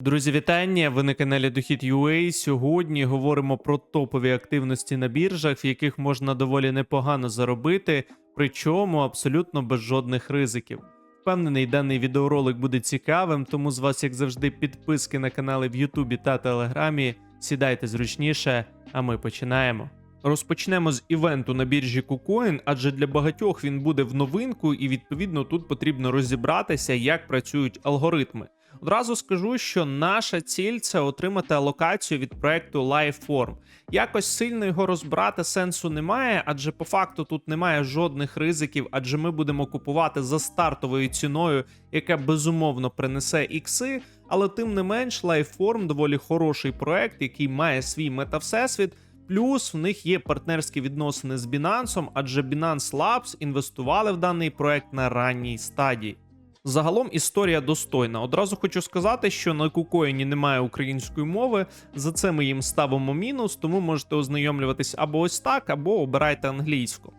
Друзі, вітання! Ви на каналі Дохід.ua. Сьогодні говоримо про топові активності на біржах, в яких можна доволі непогано заробити, причому абсолютно без жодних ризиків. Впевнений, даний відеоролик буде цікавим, тому з вас, як завжди, підписки на канали в Ютубі та Телеграмі. Сідайте зручніше, а ми починаємо. Розпочнемо з івенту на біржі KuCoin, адже для багатьох він буде в новинку, і відповідно тут потрібно розібратися, як працюють алгоритми. Одразу скажу, що наша ціль це отримати алокацію від проекту Lifeform. Якось сильно його розбирати сенсу немає, адже по факту тут немає жодних ризиків, адже ми будемо купувати за стартовою ціною, яка безумовно принесе ікси. Але тим не менш, Lifeform доволі хороший проект, який має свій метавсесвіт. Плюс в них є партнерські відносини з Binance, адже Binance Labs інвестували в даний проект на ранній стадії. Загалом історія достойна. Одразу хочу сказати, що на кукоїні немає української мови. За це ми їм ставимо мінус, тому можете ознайомлюватись або ось так, або обирайте англійську.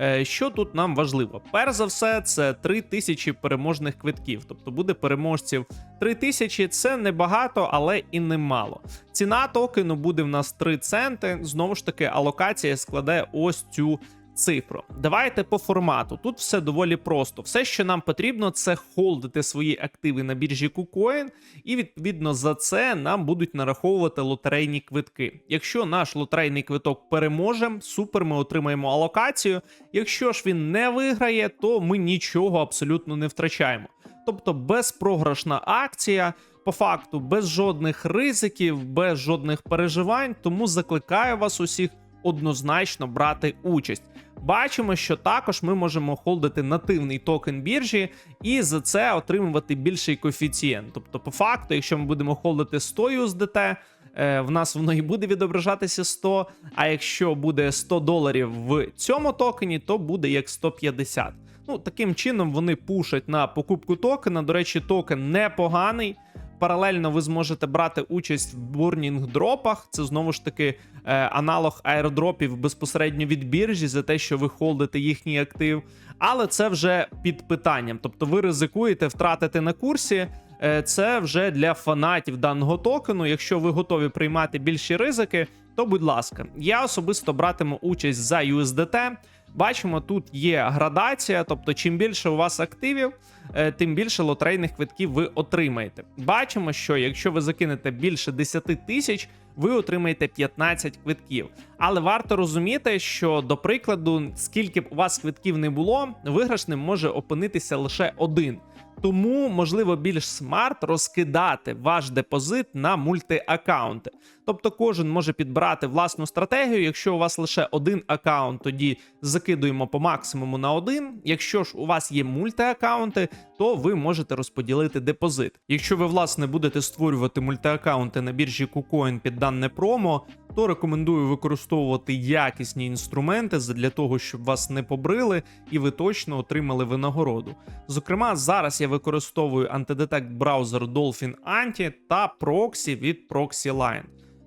Е, Що тут нам важливо? Перш за все, це 3000 переможних квитків. Тобто буде переможців 3000, це небагато, але і немало. Ціна токену буде в нас 3 центи. Знову ж таки, алокація складе ось цю цифру. Давайте по формату. Тут все доволі просто. Все, що нам потрібно, це холдити свої активи на біржі KuCoin, і відповідно за це нам будуть нараховувати лотерейні квитки. Якщо наш лотерейний квиток переможе, супер, ми отримаємо алокацію. Якщо ж він не виграє, то ми нічого абсолютно не втрачаємо. Тобто безпрограшна акція. По факту, без жодних ризиків, без жодних переживань, тому закликаю вас усіх однозначно брати участь. Бачимо, що також ми можемо холдити нативний токен біржі і за це отримувати більший коефіцієнт. Тобто, по факту, якщо ми будемо холдити 100 USDT, е, в нас воно і буде відображатися 100, а якщо буде 100 доларів в цьому токені, то буде як 150. Ну, таким чином вони пушать на покупку токена. До речі, токен непоганий. Паралельно ви зможете брати участь в бурнінг дропах. Це знову ж таки е, аналог аеродропів безпосередньо від біржі за те, що ви холдите їхній актив. Але це вже під питанням. Тобто ви ризикуєте втратити на курсі. Е, це вже для фанатів даного токену. Якщо ви готові приймати більші ризики, то будь ласка, я особисто братиму участь за USDT. Бачимо, тут є градація, тобто, чим більше у вас активів, е, тим більше лотерейних квитків ви отримаєте. Бачимо, що якщо ви закинете більше 10 тисяч, ви отримаєте 15 квитків. Але варто розуміти, що до прикладу, скільки б у вас квитків не було, виграшним може опинитися лише один. Тому можливо більш смарт розкидати ваш депозит на мультиаккаунти. Тобто кожен може підбирати власну стратегію. Якщо у вас лише один аккаунт, тоді закидуємо по максимуму на один. Якщо ж у вас є мультиаккаунти, то ви можете розподілити депозит. Якщо ви власне будете створювати мультиаккаунти на біржі KuCoin під дане промо, то рекомендую використовувати якісні інструменти для того, щоб вас не побрили і ви точно отримали винагороду. Зокрема, зараз я використовую антидетект браузер Dolphin Anti та проксі від ProxyLine.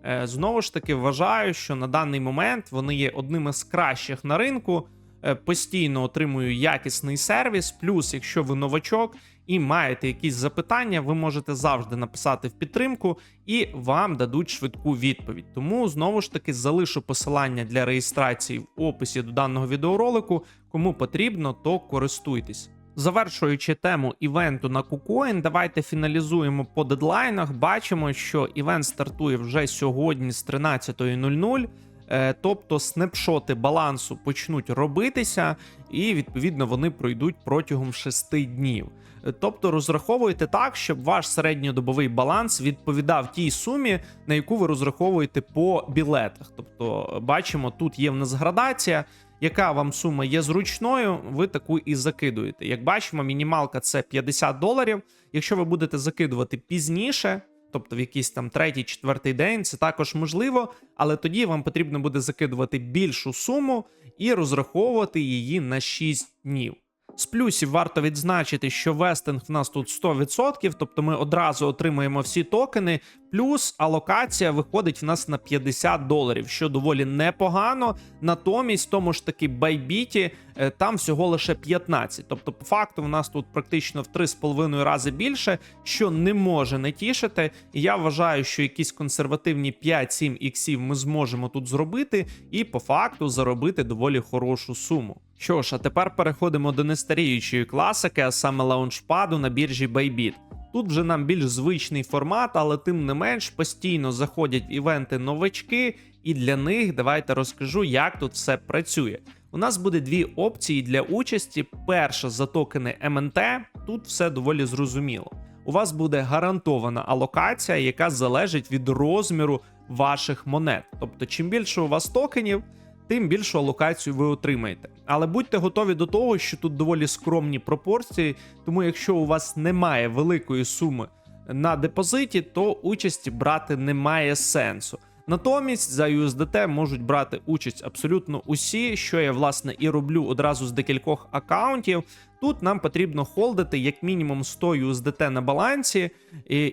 Е, Знову ж таки, вважаю, що на даний момент вони є одними з кращих на ринку. Е, Постійно отримую якісний сервіс. Плюс, якщо ви новачок і маєте якісь запитання, ви можете завжди написати в підтримку, і вам дадуть швидку відповідь. Тому знову ж таки залишу посилання для реєстрації в описі до даного відеоролику. Кому потрібно, то користуйтесь. Завершуючи тему івенту на KuCoin, давайте фіналізуємо по дедлайнах. Бачимо, що івент стартує вже сьогодні з 13.00. Е, Тобто снапшоти балансу почнуть робитися, і відповідно вони пройдуть протягом 6 днів. Тобто розраховуйте так, щоб ваш середньодобовий баланс відповідав тій сумі, на яку ви розраховуєте по білетах. Тобто, бачимо, тут є в нас градація. Яка вам сума є зручною, ви таку і закидуєте. Як бачимо, мінімалка це 50 доларів. Якщо ви будете закидувати пізніше, тобто в якийсь там третій, четвертий день, це також можливо, але тоді вам потрібно буде закидувати більшу суму і розраховувати її на 6 днів. З плюсів варто відзначити, що вестинг в нас тут 100%, тобто ми одразу отримуємо всі токени. Плюс алокація виходить в нас на 50 доларів, що доволі непогано. Натомість, тому ж таки байбіті там всього лише 15. Тобто, по факту, в нас тут практично в 3,5 рази більше, що не може не тішити. І я вважаю, що якісь консервативні 5-7 іксів ми зможемо тут зробити і по факту заробити доволі хорошу суму. Що ж, а тепер переходимо до нестаріючої класики, а саме лаунчпаду на біржі Bybit. Тут вже нам більш звичний формат, але тим не менш постійно заходять івенти новачки, і для них давайте розкажу, як тут все працює. У нас буде дві опції для участі. Перша за токени МНТ. Тут все доволі зрозуміло. У вас буде гарантована алокація, яка залежить від розміру ваших монет. Тобто, чим більше у вас токенів, тим більшу алокацію ви отримаєте. Але будьте готові до того, що тут доволі скромні пропорції, тому якщо у вас немає великої суми на депозиті, то участі брати немає сенсу. Натомість за USDT можуть брати участь абсолютно усі, що я власне і роблю одразу з декількох акаунтів. Тут нам потрібно холдити як мінімум 100 USDT на балансі,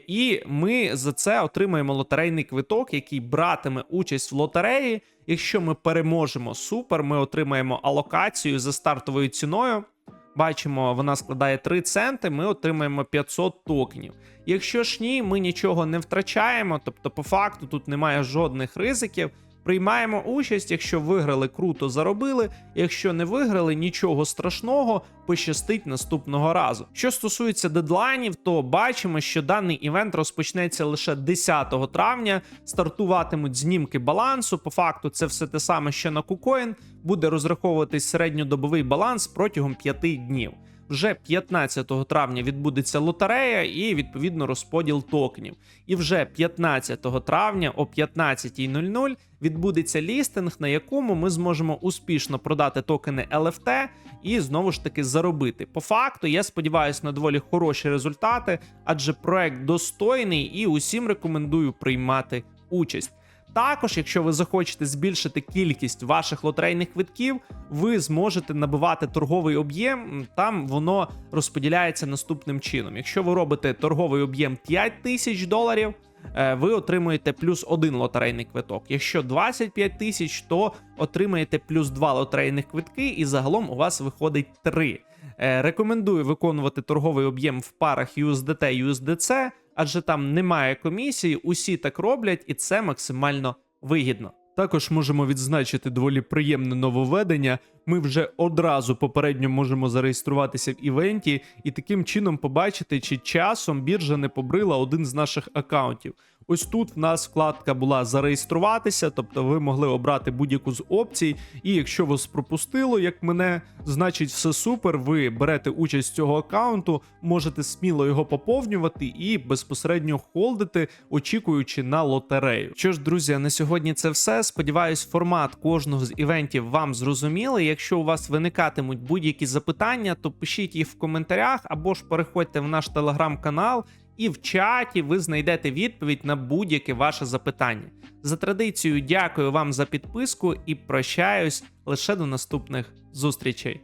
і ми за це отримаємо лотерейний квиток, який братиме участь в лотереї. Якщо ми переможемо супер, ми отримаємо алокацію за стартовою ціною. Бачимо, вона складає 3 центи, ми отримаємо 500 токенів. Якщо ж ні, ми нічого не втрачаємо, тобто, по факту, тут немає жодних ризиків. Приймаємо участь, якщо виграли, круто заробили. Якщо не виграли, нічого страшного, пощастить наступного разу. Що стосується дедлайнів, то бачимо, що даний івент розпочнеться лише 10 травня. Стартуватимуть знімки балансу. По факту, це все те саме, що на KuCoin. Буде розраховуватись середньодобовий баланс протягом 5 днів. Вже 15 травня відбудеться лотерея і відповідно розподіл токенів. І вже 15 травня о 15.00 відбудеться лістинг, на якому ми зможемо успішно продати токени LFT і знову ж таки заробити. По факту, я сподіваюся на доволі хороші результати, адже проект достойний і усім рекомендую приймати участь. Також, якщо ви захочете збільшити кількість ваших лотерейних квитків, ви зможете набивати торговий об'єм. Там воно розподіляється наступним чином. Якщо ви робите торговий об'єм 5 тисяч доларів, е, ви отримуєте плюс один лотерейний квиток. Якщо 25 тисяч, то отримаєте плюс два лотерейних квитки, і загалом у вас виходить 3. Е, Рекомендую виконувати торговий об'єм в парах USDT USDC, адже там немає комісії, усі так роблять, і це максимально вигідно. Також можемо відзначити доволі приємне нововведення. Ми вже одразу попередньо можемо зареєструватися в івенті і таким чином побачити, чи часом біржа не побрила один з наших акаунтів. Ось тут в нас вкладка була зареєструватися, тобто ви могли обрати будь-яку з опцій. І якщо вас пропустило, як мене, значить все супер. Ви берете участь з цього аккаунту, можете сміло його поповнювати і безпосередньо холдити, очікуючи на лотерею. Що ж, друзі, на сьогодні це все. Сподіваюсь, формат кожного з івентів вам зрозумілий. Якщо у вас виникатимуть будь-які запитання, то пишіть їх в коментарях або ж переходьте в наш телеграм-канал. І в чаті ви знайдете відповідь на будь-яке ваше запитання. За традицією, дякую вам за підписку і прощаюсь лише до наступних зустрічей.